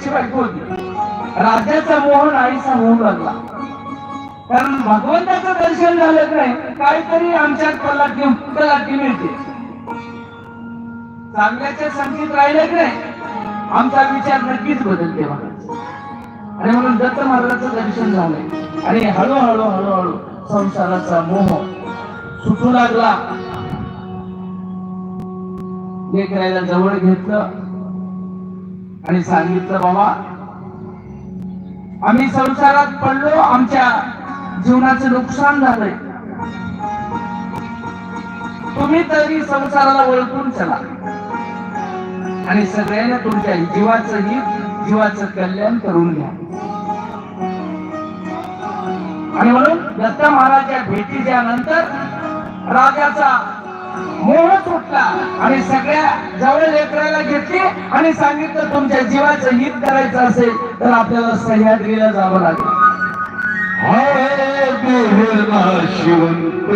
त्याची बायको होती राज्याचा मोह नाहीसा होऊन लागला. कारण भगवंताचं दर्शन झालं नाही काहीतरी आमच्यात कलाटी कलाटी मिळते. चांगल्याच्या संगीत राहिले की नाही आमचा विचार नक्कीच बदलते महाराज आणि म्हणून दत्त महाराजाचं दर्शन झालंय. आणि हळूहळू हळूहळू संसाराचा मोह सुटू लागला. लेकरायला जवळ घेतलं आणि सांगितलं बाबा आम्ही संसारात पडलो आमच्या जीवनाचं नुकसान झालंय. तुम्ही तरी संसाराला ओळखून चला. आणि सगळ्यांना तुमच्या जीवाचं हित जीवाचं कल्याण करून घ्या. आणि म्हणून दत्त महाराजच्या भेटी द्यानंतर राजाचा मोह सुटला. आणि सगळ्या जवळ लेकराला घेतली आणि सांगितलं तुमच्या जीवाचं हित करायचं असेल तर आपल्याला सह्याद्रीला जावं लागेल. हाय शिवंत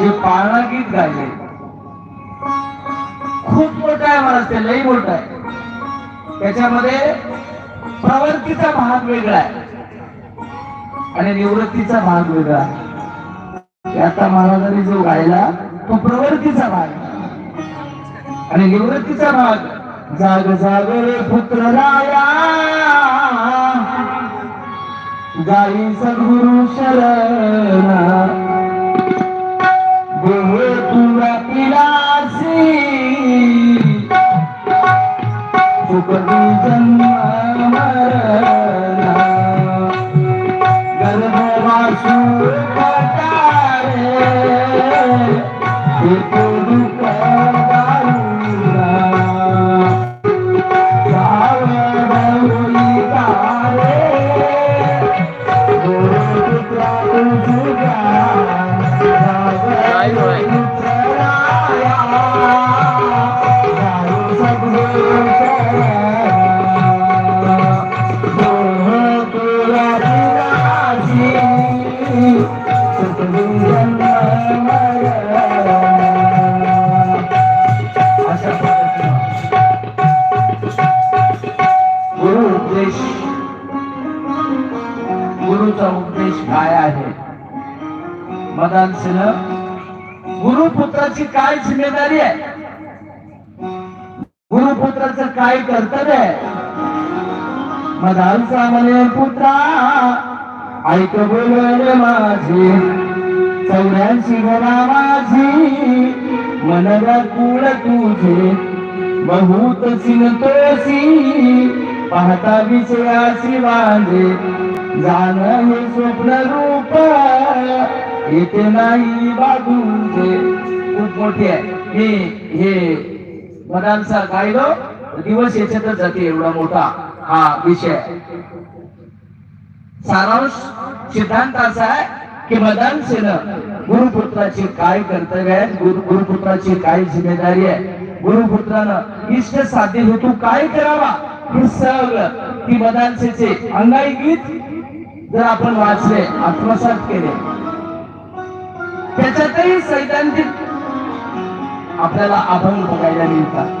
जे पाळणा गीत गायले. खूप मोठा आहे महाराज ते लई मोठा आहे. त्याच्यामध्ये प्रवृत्तीचा भाग वेगळा आहे. आणि निवृत्तीचा भाग वेगळा आहे. आता महाराजांनी जो गायला तो प्रवृत्तीचा भाग आणि निवृत्तीचा भाग जाग जाग रे पुत्र राया. गाई सद्गुरु शरणा. चुकली जन्म मदानसेन गुरुपुत्राची काय जिम्मेदारी आहे? गुरुपुत्राचं काय कर्तव्य आहे? मदानचा म्हणे पुत्रा ऐक बोलवले माझी. चौऱ्याऐंशी घरा माझी. मनला कुळ तुझे. बहुत चिंतोसी पाहता विषयासी वांदे जाण हे स्वप्न रूप येते नाही बाजूचे खूप मोठी आहे. मी हे मदांचा गायलो दिवस याच्यातच जाते एवढा मोठा हा विषय. सारांश सिद्धांत असा आहे की मदान सेनं गुरुपुत्राची काय कर्तव्य आहे? गुरु गुरुपुत्राची काय जिम्मेदारी आहे? गुरुपुत्रानं इष्ट साध्य हेतू काय करावा? हे सगळं ती मदानसेचे अंगाई गीत जर आपण वाचले आत्मसात केले त्याच्यातही सैद्धांतिक आपल्याला अभंग बघायला मिळतात.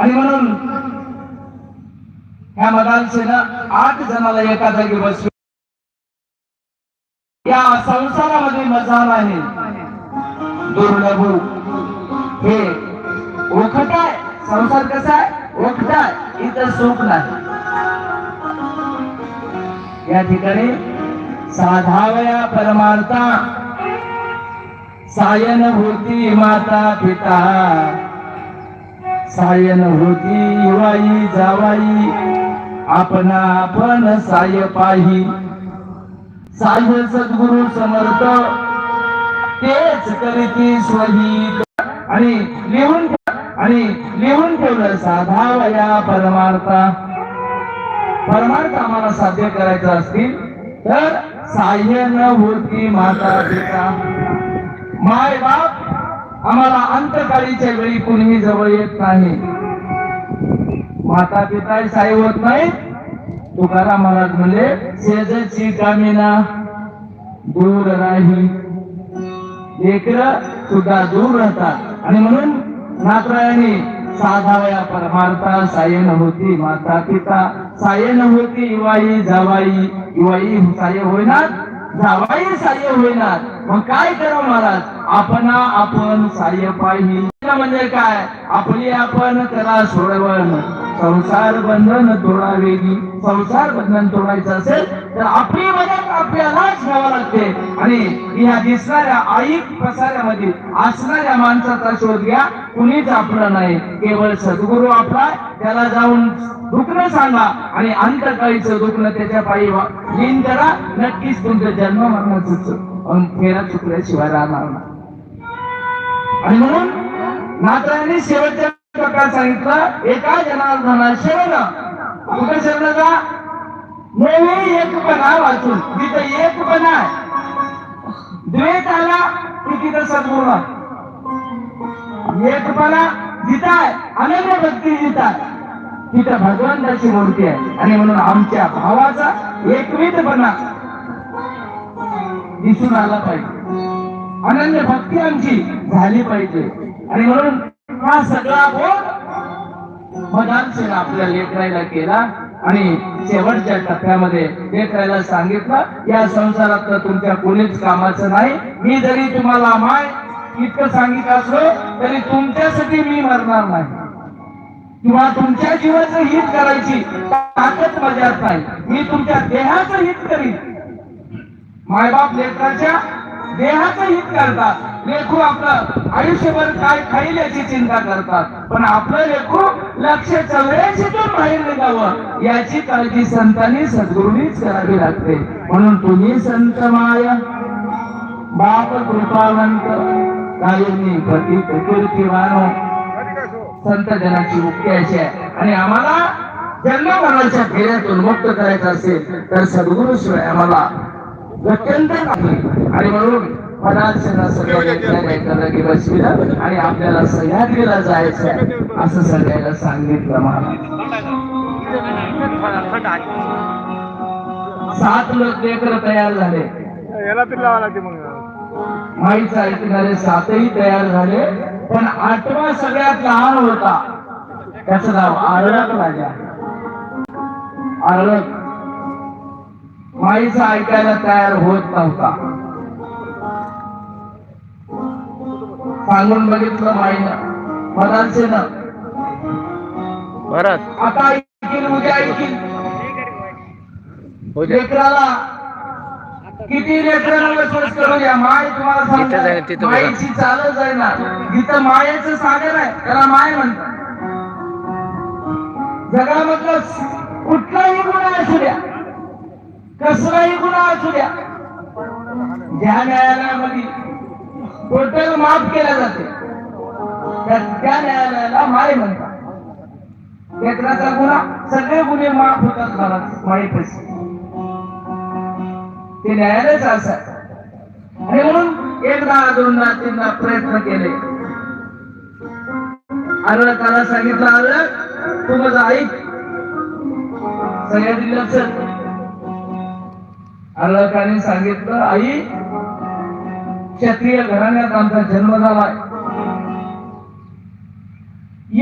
आणि म्हणून ह्या मदानसेनं आठ जणाला एका जागी बसू या संसारामध्ये मजा नाही दुर्लभ. हे ओखटाय. आहे संसार कसा आहे? ओखटाय. आहे इथं सुख नाही. या ठिकाणी साधावया परमार्था. सायन होती माता पिता. सायन होती युवाई जावाई. आपणा आपण साय पाही. साय सद्गुरु समर्थ. तेच करीती स्वही. आणि लिहून आणि लिहून ठेवलं साधावया परमार्था. परमार्थ आम्हाला साध्य करायचा असतील तर साह्य न होती माता पिता. माय बाप आम्हाला अंतकाळीच्या वेळी कुणीही जवळ येत नाही. माता पिता साई होत नाही. तुकाराम महाराज म्हणले सेजची कामिना दूर राही. लेकर सुद्धा दूर राहतात. आणि म्हणून नात्रायणी साधावया परमार्था सायन होती माता पिता. सायन होती इवाई जावाई. युवाई साय होईनात जावाई साय होईनात. मग काय करावं महाराज? आपण आपण साय पाहिजे म्हणजे काय? आपली आपण करा सोडवण. संसार बंधन तोडावेगी. संसार बंधन तोडायचं असेल तर आपली मदत आपल्यालाच घ्यावं लागते. आणि ह्या दिसणाऱ्या आईक पसाऱ्यामध्ये असणाऱ्या माणसाचा शोध घ्या. कुणीच आपलं नाही. केवळ सद्गुरू आपला त्याला जाऊन दुखणं सांगा. आणि अंतकाळीचं दुखणं त्याच्या पायी लीन करा. नक्कीच तुमचं जन्म मरणाचं चुकचं फेरा चुकल्याशिवाय राहणार नाही. आणि म्हणून नात्रांनी शेवटच्या प्रकार सांगितला एका जनार्दना शरण. कुठे शरण जा नेहमी एकपणा वाचून. तिथं एकपणा आहे. द्वेष आला की तिथं सद्गुण एकपणा जिथं आहे अनन्य भक्ती जिथं आहे तिथं भगवंताची मूर्ती आहे. आणि म्हणून आमच्या भावाचा एकविधपणा दिसून आला पाहिजे. अनन्य भक्ती आमची झाली पाहिजे. आणि म्हणून हा सगळा बोध आपल्या लेकरायला केला आणि शेवटच्या टप्प्यामध्ये लेकरायला सांगितलं या संसारात तर तुमच्या कोणीच कामाचं नाही. मी जरी तुम्हाला माय इतकं सांगितलं असलो तरी तुमच्यासाठी मी मरणार नाही. किंवा तुमच्या जीवाचं हित करायची ताकद माझ्यात नाही. मी तुमच्या देहाचं हित करीन. मायबाप लेकराच्या देहाचं हित करतात. लेखू आपलं आयुष्यभर काय खाईल याची चिंता करतात. पण आपलं लेखू लक्ष चौऱ्याशीतून बाहेर निघावं याची काळजी संतांनी सद्गुरूंनीच करावी लागते. म्हणून तुम्ही संत माय बाप कृपावंत कायमी पती कीर्तिवानो संत जनाची मुक्ती अशी आहे. आणि आम्हाला जन्म मनाच्या फेऱ्यातून मुक्त करायचं असेल तर सद्गुरू शिवाय आम्हाला अत्यंत नाही आणि म्हणून पदार्थांना सगळ्या व्यक्तीला एका जागी बसविलं आणि आपल्याला सह्याद्रीला जायचं असं सगळ्याला सांगितलं महाराज सात लोक लेकर तयार झाले. याला तरी लावा लागते मग. माईचं ऐकणारे सातही तयार झाले पण आठवा सगळ्यात लहान होता. त्याचं नाव आरळक राजा. आरळक माईचं ऐकायला तयार होत नव्हता. सांगून बघितलं माईनं. मदांसेनं परत आता ऐकील उद्या ऐकील लेकराला किती लेकरांना करू द्या माय तुम्हाला सांगतो तिथं. मायेची चालत जाईल ना. जिथं मायेचं सागर आहे त्याला माय म्हणतात. जगामधलं कुठलाही गुन्हा असू द्या. कसलाही गुन्हा असू द्या. ज्या न्यायालयामध्ये टोटल माफ केल्या जाते त्या त्या न्यायालयाला माय म्हणतात. लेकराचा गुन्हा सगळे गुन्हे माफ होतात मला माहीतच ते न्यायालयच असं आणि म्हणून एकदा दोनदा तीनदा प्रयत्न केले. आरळकाला सांगितलं आरळ तू माझं ऐक सह्याद्री लक्षात आरळकाने सांगितलं आई क्षत्रिय घराण्यात आमचा जन्म झालाय.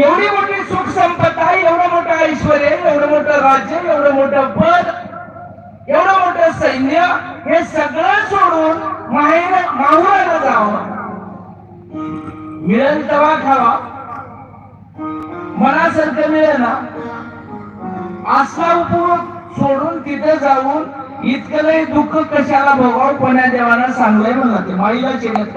एवढी मोठी सुख संपदा एवढं मोठं ऐश्वर एवढं मोठं राज्य एवढं मोठं पद एवढं मोठं सैन्य हे सगळं सोडून माहेर माहुराला जावं. मिळेल तवा खावा. मनासारखं मिळेल ना. आस्वापूर्वक सोडून तिथे जाऊन इतकं दुःख कशाला भोगाव? कोण्या देवाला सांगलंय म्हणा ते माईला चिरत